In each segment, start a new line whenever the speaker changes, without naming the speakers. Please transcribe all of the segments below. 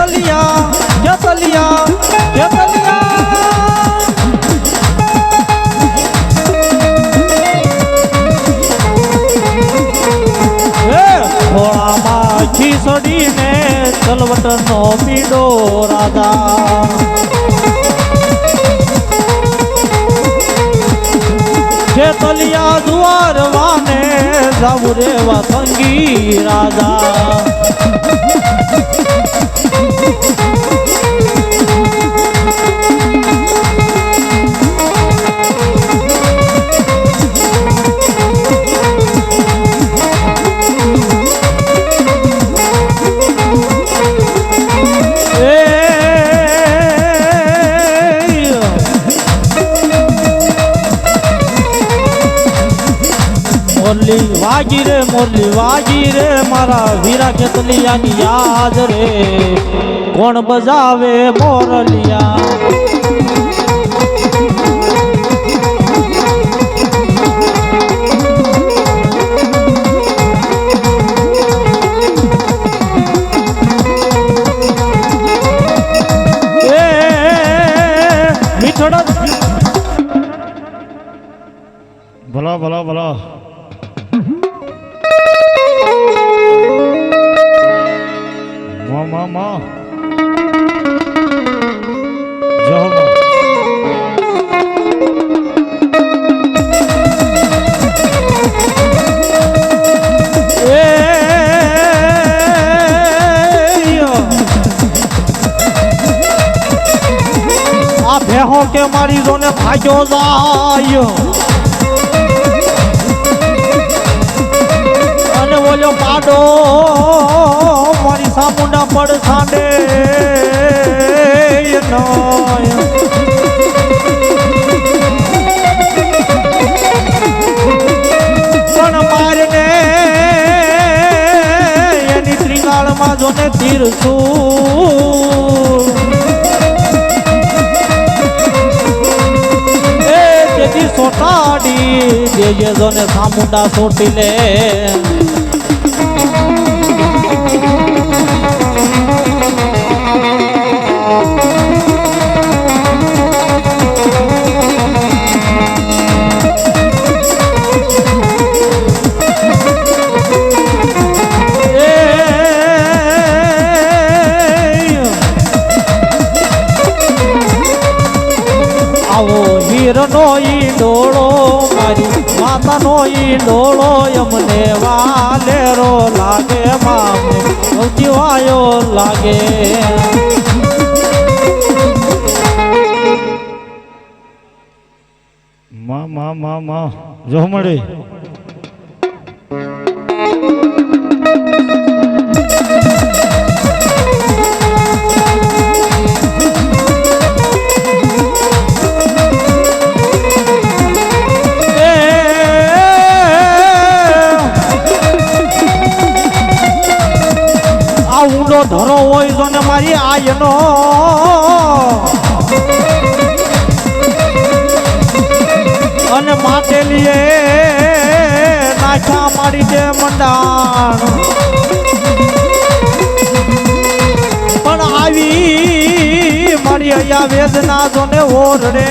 જેતલિયા જેતલિયા જેતલિયા હે, ખોળામાં ખીસડીને ચલવટનો પીડો રાધા. જેતલિયા જુવાર વાને જાવું રેવા સંગી રાધા. મોરલી વાગી રે મોરલી વાગી રે મારા વીરા કેતલિયાની યાદ રે. કોણ બજાવે મોરલિયા?
મા.
ભેહો કે મારી જોને ભાગ્યો જાય. અને ઓલો પાડો મારી સામુંડા પડ સાંડે પણ મારને એની ત્રિકાળમાં જોને તેથી સોટાડી દેજે જોને સામુંડા સોટી લે. હીરનો ઈ ડોળો, મારી માતાનો ઈ ડોળો, અમને વાલેરો લાગે મામે સૌથી વાયો લાગે.
મા મા મા મા, જો મળે
મારી અને અને માટેલીએ નાખ્યા મારી દે મંડાણ. પણ આવી મારી અહીંયા વેદના જોને ઓરડે.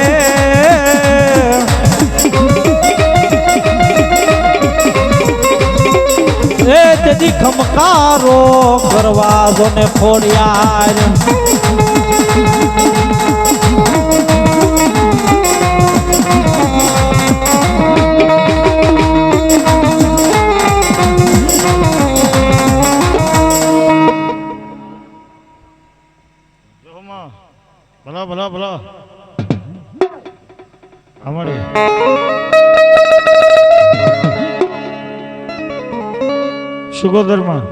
એ તેથી ખમકારો કરવા ને ફોડિયાર
ભલા ભલા ભલા. અમારે સુગોદરમાં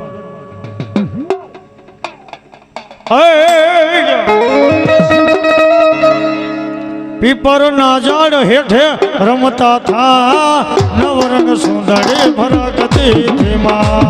પીપર ના ઝાડ હેઠે રમતા થા. નવરંગ સુંદરી ભરકતી ધીમા.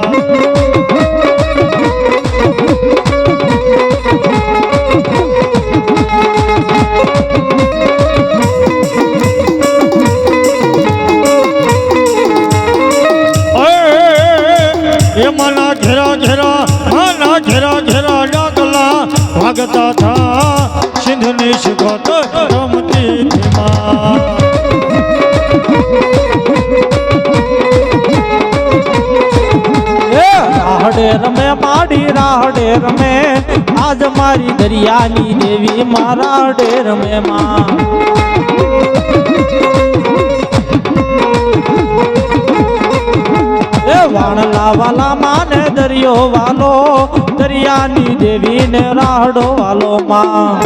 રાહડે રમે માડી રાહડે રમે. આજ મારી દરિયાની દેવી મારા ડે રમે માં. વાણલા વાલા માને દરિયો વાલો, દરિયાની દેવી ને રાહડો વાલો માં.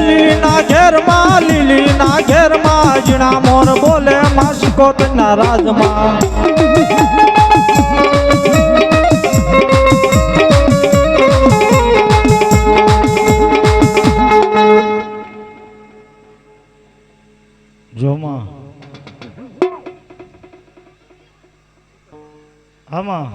લીલીના ઘેરમાં લીલીના ઘેરમાં જીણા મોર બોલે માસકોત ના રાજમાં
જોમાં. આમાં.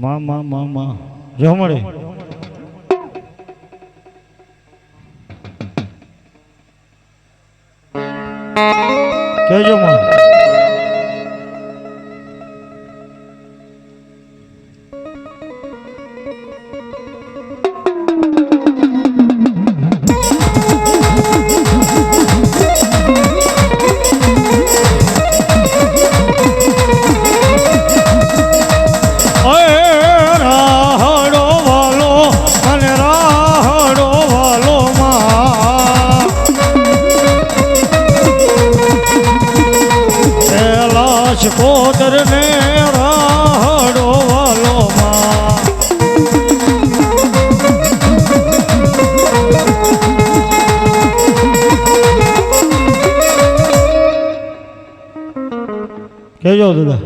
માં માં માં માં. જો મળે. કેજો માં. કેજો દાદા.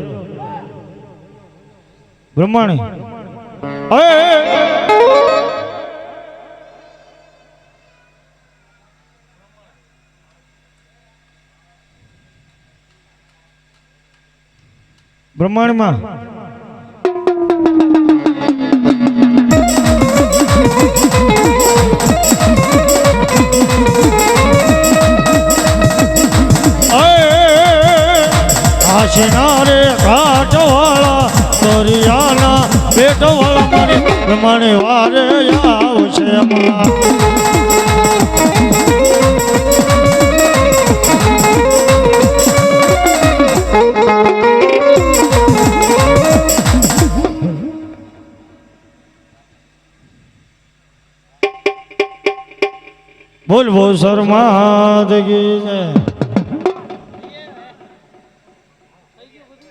બ્રહ્માણી. બ્રહ્માંડમાં કાશીના રે ઘાટવાળા દરિયાના બેટવાળા મારી પ્રમાણે વારે આવશે બોલ બોલ શર્મા દગી